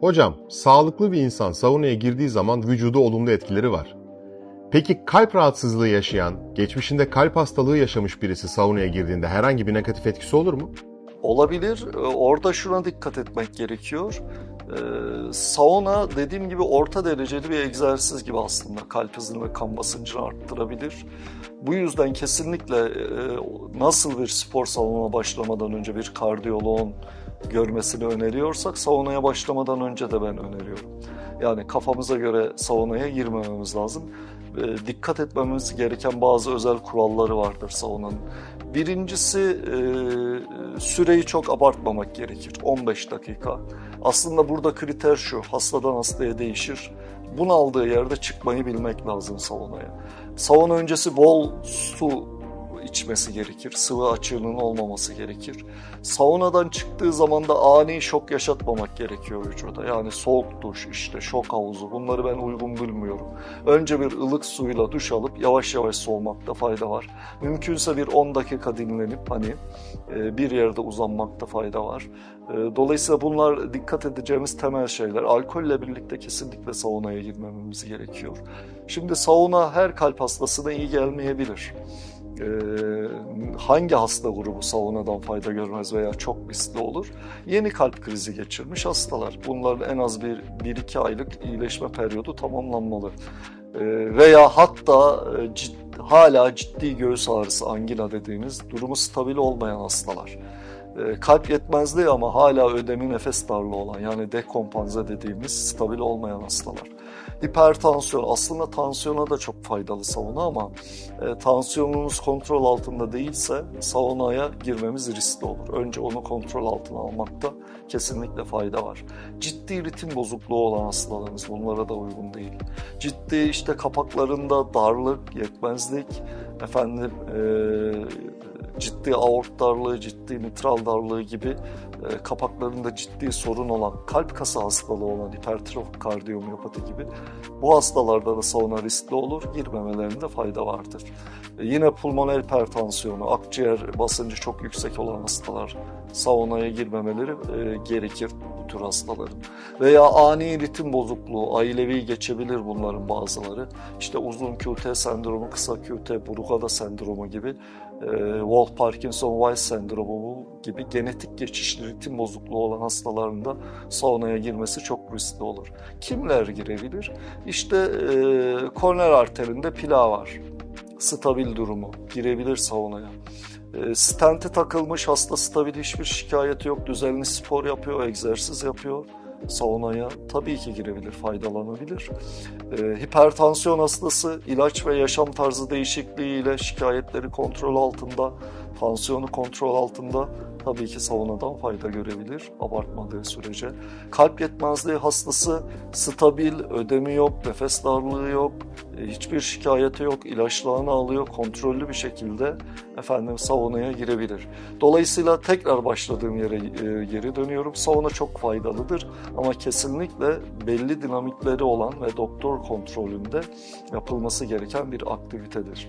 Hocam, sağlıklı bir insan saunaya girdiği zaman vücuda olumlu etkileri var. Peki kalp rahatsızlığı yaşayan, geçmişinde kalp hastalığı yaşamış birisi saunaya girdiğinde herhangi bir negatif etkisi olur mu? Olabilir. Ee, Orada şuna dikkat etmek gerekiyor. Ee, sauna dediğim gibi orta dereceli bir egzersiz gibi aslında. Kalp hızını ve kan basıncını arttırabilir. Bu yüzden kesinlikle e, nasıl bir spor salonuna başlamadan önce bir kardiyoloğun görmesini öneriyorsak saunaya başlamadan önce de ben öneriyorum. Yani kafamıza göre saunaya girmememiz lazım. E, Dikkat etmemiz gereken bazı özel kuralları vardır saunanın. Birincisi e, süreyi çok abartmamak gerekir. 15 dakika. Aslında burada kriter şu, hastadan hastaya değişir. Bunaldığı yerde çıkmayı bilmek lazım saunaya. Sauna öncesi bol su içmesi gerekir. Sıvı açığının olmaması gerekir. Saunadan çıktığı zaman da ani şok yaşatmamak gerekiyor vücuda. Yani soğuk duş, işte şok havuzu bunları ben uygun bulmuyorum. Önce bir ılık suyla duş alıp yavaş yavaş soğumakta fayda var. Mümkünse bir 10 dakika dinlenip hani e, bir yerde uzanmakta fayda var. E, Dolayısıyla bunlar dikkat edeceğimiz temel şeyler. Alkolle birlikte kesinlikle saunaya girmememiz gerekiyor. Şimdi sauna her kalp hastasına iyi gelmeyebilir. Ee, hangi hasta grubu saunadan fayda görmez veya çok riskli olur? Yeni kalp krizi geçirmiş hastalar. Bunların en az bir 1-2 aylık iyileşme periyodu tamamlanmalı. Ee, veya hatta e, cid- hala ciddi göğüs ağrısı, angina dediğimiz durumu stabil olmayan hastalar. Ee, kalp yetmezliği ama hala ödemi nefes darlığı olan yani dekompanze dediğimiz stabil olmayan hastalar. Hipertansiyon aslında tansiyona da çok faydalı sauna ama e, tansiyonunuz kontrol altında değilse saunaya girmemiz riskli olur. Önce onu kontrol altına almakta kesinlikle fayda var. Ciddi ritim bozukluğu olan hastalarımız bunlara da uygun değil. Ciddi işte kapaklarında darlık, yetmezlik, efendim e, ciddi aort darlığı, ciddi mitral darlığı gibi e, kapaklarında ciddi sorun olan, kalp kası hastalığı olan hipertrofik kardiyomiyopati gibi bu hastalarda da sauna riskli olur, girmemelerinde fayda vardır. E, yine pulmoner hipertansiyonu, akciğer basıncı çok yüksek olan hastalar saunaya girmemeleri e, gerekir bu tür hastaların. Veya ani ritim bozukluğu, ailevi geçebilir bunların bazıları. İşte uzun QT sendromu, kısa QT, Brugada sendromu gibi, e, Wolf Parkinson Weiss sendromu gibi genetik geçişli ritim bozukluğu olan hastaların da saunaya girmesi çok riskli olur. Kimler girebilir? İşte e, koroner arterinde pila var. Stabil durumu, girebilir saunaya. E, stenti takılmış hasta stabil hiçbir şikayeti yok. Düzenli spor yapıyor, egzersiz yapıyor. Saunaya tabii ki girebilir, faydalanabilir. E, hipertansiyon hastası ilaç ve yaşam tarzı değişikliğiyle şikayetleri kontrol altında, tansiyonu kontrol altında tabii ki saunadan fayda görebilir abartmadığı sürece. Kalp yetmezliği hastası stabil, ödemi yok, nefes darlığı yok, e, hiçbir şikayeti yok, ilaçlarını alıyor, kontrollü bir şekilde efendim saunaya girebilir. Dolayısıyla tekrar başladığım yere e, geri dönüyorum. Sauna çok faydalıdır ama kesinlikle belli dinamikleri olan ve doktor kontrolünde yapılması gereken bir aktivitedir.